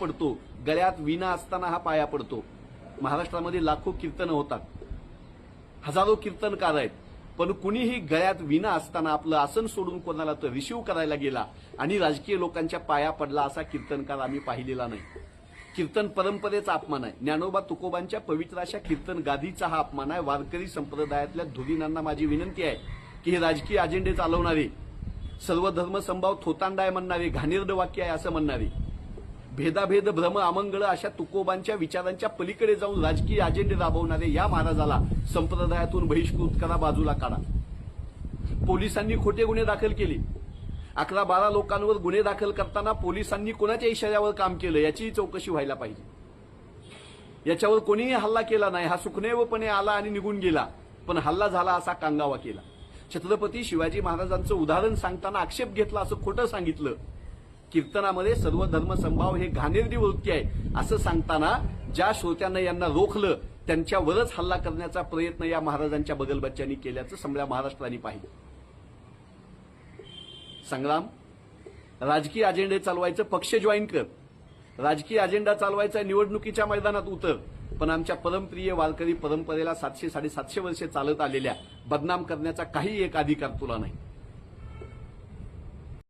पडतो. गळ्यात विना असताना हा पाया पडतो. महाराष्ट्रामध्ये लाखो कीर्तनं होतात. हजारो कीर्तनकार आहेत. पण कुणीही गळ्यात विना असताना आपलं आसन सोडून कोणाला तर रिसिव्ह करायला गेला आणि राजकीय लोकांच्या पाया पडला असा कीर्तनकार आम्ही पाहिलेला नाही. कीर्तन परंपरेचा अपमान आहे. ज्ञानोबा तुकोबांच्या पवित्र अशा कीर्तन गादीचा हा अपमान आहे. वारकरी संप्रदायातल्या धुरीणांना माझी विनंती आहे की हे राजकीय अजेंडे चालवणारे सर्व धर्म संभाव थोतांडा आहे म्हणणारे घाणेरड वाक्य आहे असं म्हणणारे भेदाभेद भ्रम अमंगळ अशा तुकोबांच्या विचारांच्या पलीकडे जाऊन राजकीय अजेंडे राबवणारे या महाराजाला संप्रदायातून बहिष्कृत करा बाजूला काढा. पोलिसांनी खोटे गुन्हे दाखल केले. अकरा बारा लोकांवर गुन्हे दाखल करताना पोलिसांनी कोणाच्या इशाऱ्यावर काम केलं याचीही चौकशी व्हायला पाहिजे. याच्यावर कोणीही हल्ला केला नाही. हा सुखनैवपणे आला आणि निघून गेला. पण हल्ला झाला असा कांगावा केला. छत्रपती शिवाजी महाराजांचं उदाहरण सांगताना आक्षेप घेतला असं खोटं सांगितलं. कीर्तनामध्ये सर्व धर्मसंभाव हे घाणेरडी वृत्ती आहे. असं सांगताना ज्या श्रोत्यांना यांना रोखलं त्यांच्यावरच हल्ला करण्याचा प्रयत्न या महाराजांच्या बगलबच्च्यांनी केल्याचं समजा महाराष्ट्राने पाहिलं. संग्राम राजकीय अजेंडे चालवायचं पक्ष जॉईन कर. राजकीय अजेंडा चालवायचा निवडणुकीच्या मैदानात उतर. पण आमच्या परमप्रिय वारकरी परंपरेला सातशे साडेसातशे वर्षे चालत आलेल्या बदनाम करण्याचा काही एक अधिकार तुला नाही.